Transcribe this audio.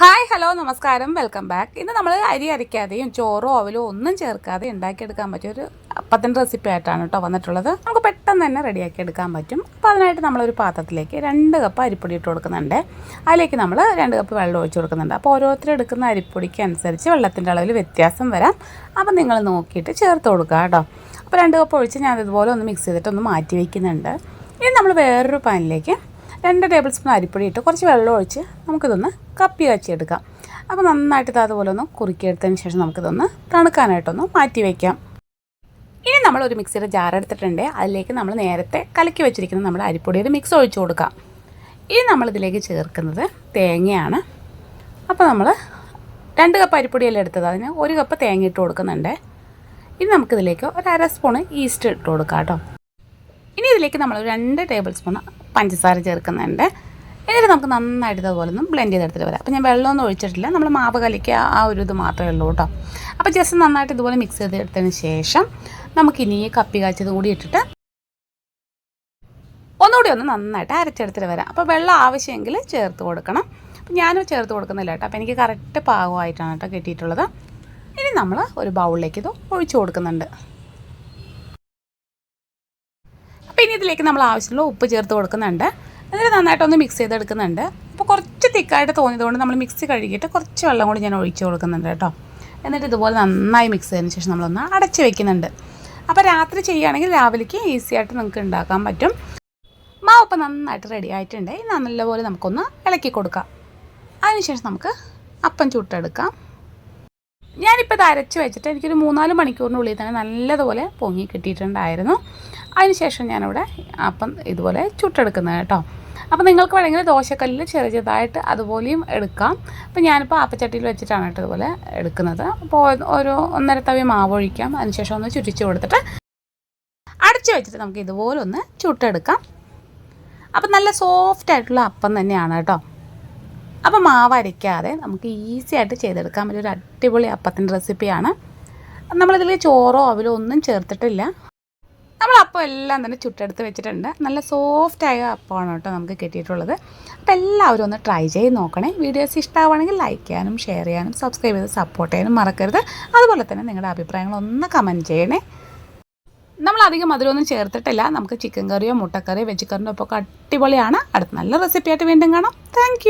Hi hello നമസ്കാരം. Welcome back. ഇന്ന് നമ്മൾ അരി അരയ്ക്കാതെയും ചോറോ അവലോ ഒന്നും ചേർക്കാതെ ഉണ്ടാക്കിയെടുക്കാൻ പറ്റിയ ഒരു അപ്പത്തിന്റെ റെസിപ്പി ആയിട്ടാണ് കേട്ടോ വന്നിട്ടുള്ളത്. നമുക്ക് പെട്ടെന്ന് തന്നെ റെഡിയാക്കി എടുക്കാൻ പറ്റും. അപ്പോൾ അതിനായിട്ട് നമ്മളൊരു പാത്രത്തിലേക്ക് രണ്ട് കപ്പ് അരിപ്പൊടി ഇട്ട് കൊടുക്കുന്നുണ്ട്. അതിലേക്ക് നമ്മൾ രണ്ട് കപ്പ് വെള്ളം ഒഴിച്ച് കൊടുക്കുന്നുണ്ട്. അപ്പോൾ ഓരോരുത്തർ എടുക്കുന്ന അരിപ്പൊടിക്ക് അനുസരിച്ച് വെള്ളത്തിന്റെ അളവിൽ വ്യത്യാസം വരാം. അപ്പോൾ നിങ്ങൾ നോക്കിയിട്ട് ചേർത്ത് കൊടുക്കുക കേട്ടോ അപ്പോൾ രണ്ട് കപ്പ് ഒഴിച്ച് ഞാൻ ഇതുപോലെ ഒന്ന് മിക്സ് ചെയ്തിട്ട് ഒന്ന് മാറ്റി വയ്ക്കുന്നുണ്ട് ഇനി നമ്മൾ വേറൊരു പാനിലേക്ക് രണ്ട് ടേബിൾ സ്പൂൺ അരിപ്പൊടി ഇട്ട് കുറച്ച് വെള്ളം ഒഴിച്ച് നമുക്കിതൊന്ന് കപ്പി വെച്ചെടുക്കാം അപ്പോൾ നന്നായിട്ട് അതുപോലെ ഒന്ന് കുറുക്കിയെടുത്തതിന് ശേഷം നമുക്കിതൊന്ന് തണുക്കാനായിട്ടൊന്ന് മാറ്റി വയ്ക്കാം ഇനി നമ്മൾ ഒരു മിക്സിയുടെ ജാർ എടുത്തിട്ടുണ്ട്. അതിലേക്ക് നമ്മൾ നേരത്തെ കലക്കി വെച്ചിരിക്കുന്ന നമ്മുടെ അരിപ്പൊടിയുടെ മിക്സ് ഒഴിച്ചു കൊടുക്കാം. ഇനി നമ്മളിതിലേക്ക് ചേർക്കുന്നത് തേങ്ങയാണ്. അപ്പോൾ നമ്മൾ രണ്ട് കപ്പ് അരിപ്പൊടിയല്ലേ എടുത്തത്. അതിന് ഒരു കപ്പ് തേങ്ങ ഇട്ട് കൊടുക്കുന്നുണ്ട്. ഇനി നമുക്കിതിലേക്ക് ഒരു അര സ്പൂണ് ഈസ്റ്റ് ഇട്ട് കൊടുക്കാം കേട്ടോ. ഇനി ഇതിലേക്ക് നമ്മൾ രണ്ട് ടേബിൾ സ്പൂൺ പഞ്ചസാര ചേർക്കുന്നുണ്ട്. എന്നിട്ട് നമുക്ക് നന്നായിട്ട് ഇതുപോലെ ഒന്ന് ബ്ലെൻഡ് ചെയ്തെടുത്തിട്ട് വരാം. അപ്പോൾ ഞാൻ വെള്ളമൊന്നും ഒഴിച്ചിട്ടില്ല. നമ്മൾ മാവ് കലിക്കുക ആ ഒരു ഇത് മാത്രമേ ഉള്ളൂ കേട്ടോ. അപ്പോൾ ജസ്റ്റ് നന്നായിട്ട് ഇതുപോലെ മിക്സ് ചെയ്തെടുത്തതിന് ശേഷം നമുക്ക് ഇനി കപ്പി കാച്ചത് കൂടി ഇട്ടിട്ട് ഒന്നുകൂടി ഒന്ന് നന്നായിട്ട് അരച്ചെടുത്തിട്ട് വരാം. അപ്പോൾ വെള്ളം ആവശ്യമെങ്കിൽ ചേർത്ത് കൊടുക്കണം. അപ്പോൾ ഞാനും ചേർത്ത് കൊടുക്കുന്നില്ല കേട്ടോ. അപ്പോൾ എനിക്ക് കറക്റ്റ് പാകമായിട്ടാണ് കേട്ടോ കിട്ടിയിട്ടുള്ളത്. ഇനി നമ്മൾ ഒരു ബൗളിലേക്ക് ഇത് ഒഴിച്ചു കൊടുക്കുന്നുണ്ട്. അപ്പോൾ ഇനി ഇതിലേക്ക് നമ്മൾ ആവശ്യമുള്ള ഉപ്പ് ചേർത്ത് കൊടുക്കുന്നുണ്ട്. എന്നിട്ട് നന്നായിട്ടൊന്ന് മിക്സ് ചെയ്തെടുക്കുന്നുണ്ട്. അപ്പോൾ കുറച്ച് തിക്കായിട്ട് തോന്നിയതുകൊണ്ട് നമ്മൾ മിക്സി കഴുകിയിട്ട് കുറച്ച് വെള്ളം കൂടി ഞാൻ ഒഴിച്ച് കൊടുക്കുന്നുണ്ട് കേട്ടോ. എന്നിട്ട് ഇതുപോലെ നന്നായി മിക്സ് ചെയ്തതിന് ശേഷം നമ്മളൊന്ന് അടച്ച് വെക്കുന്നുണ്ട്. അപ്പോൾ രാത്രി ചെയ്യുകയാണെങ്കിൽ രാവിലേക്ക് ഈസി ആയിട്ട് നമുക്ക് ഉണ്ടാക്കാൻ പറ്റും. മാവ് ഇപ്പം നന്നായിട്ട് റെഡി ആയിട്ടുണ്ട്. ഇനി നല്ലപോലെ നമുക്കൊന്ന് ഇളക്കി കൊടുക്കാം. അതിനുശേഷം നമുക്ക് അപ്പം ചുട്ടെടുക്കാം. ഞാനിപ്പോൾ ഇത് അരച്ച് വെച്ചിട്ട് എനിക്കൊരു മൂന്നാൽ മണിക്കൂറിനുള്ളിൽ തന്നെ നല്ലതുപോലെ പൊങ്ങി കിട്ടിയിട്ടുണ്ടായിരുന്നു. അതിനുശേഷം ഞാനിവിടെ അപ്പം ഇതുപോലെ ചുട്ടെടുക്കുന്നത് കേട്ടോ. അപ്പോൾ നിങ്ങൾക്ക് വേണമെങ്കിൽ ദോശക്കല്ലിൽ ചെറിയ ചെറുതായിട്ട് അതുപോലെയും എടുക്കാം. അപ്പോൾ ഞാനിപ്പോൾ ആപ്പച്ചട്ടിയിൽ വെച്ചിട്ടാണ് കേട്ടോ ഇതുപോലെ എടുക്കുന്നത്. അപ്പോൾ ഒരു ഒന്നര തവി മാവ് ഒഴിക്കാം. അതിനുശേഷം ഒന്ന് ചുറ്റിച്ച് കൊടുത്തിട്ട് അടച്ചു വെച്ചിട്ട് നമുക്ക് ഇതുപോലെ ഒന്ന് ചുട്ടെടുക്കാം. അപ്പം നല്ല സോഫ്റ്റ് ആയിട്ടുള്ള അപ്പം തന്നെയാണ് കേട്ടോ. അപ്പം മാവ് അരയ്ക്കാതെ നമുക്ക് ഈസി ആയിട്ട് ചെയ്തെടുക്കാൻ പറ്റിയ ഒരു അടിപൊളി അപ്പത്തിന്റെ റെസിപ്പിയാണ്. നമ്മളിതിൽ ചോറോ അവലോ ഒന്നും ചേർത്തിട്ടില്ല. നമ്മൾ അപ്പം എല്ലാം തന്നെ ചുട്ടെടുത്ത് വെച്ചിട്ടുണ്ട്. നല്ല സോഫ്റ്റ് ആയ അപ്പമാണ് കേട്ടോ നമുക്ക് കിട്ടിയിട്ടുള്ളത്. അപ്പോൾ എല്ലാവരും ഒന്ന് ട്രൈ ചെയ്ത് നോക്കണേ. വീഡിയോസ് ഇഷ്ടമാവുകയാണെങ്കിൽ ലൈക്ക് ചെയ്യാനും ഷെയർ ചെയ്യാനും സബ്സ്ക്രൈബ് ചെയ്ത് സപ്പോർട്ട് ചെയ്യാനും മറക്കരുത്. അതുപോലെ തന്നെ നിങ്ങളുടെ അഭിപ്രായങ്ങൾ ഒന്ന് കമന്റ് ചെയ്യണേ. നമ്മൾ അധികം മധുരമൊന്നും ചേർത്തിട്ടില്ല. നമുക്ക് ചിക്കൻ കറിയോ മുട്ടക്കറിയോ വെജ് കറിയോ ഒക്കെ അടിപൊളിയാണ്. അടുത്ത നല്ല റെസിപ്പിയായിട്ട് വീണ്ടും കാണാം. താങ്ക്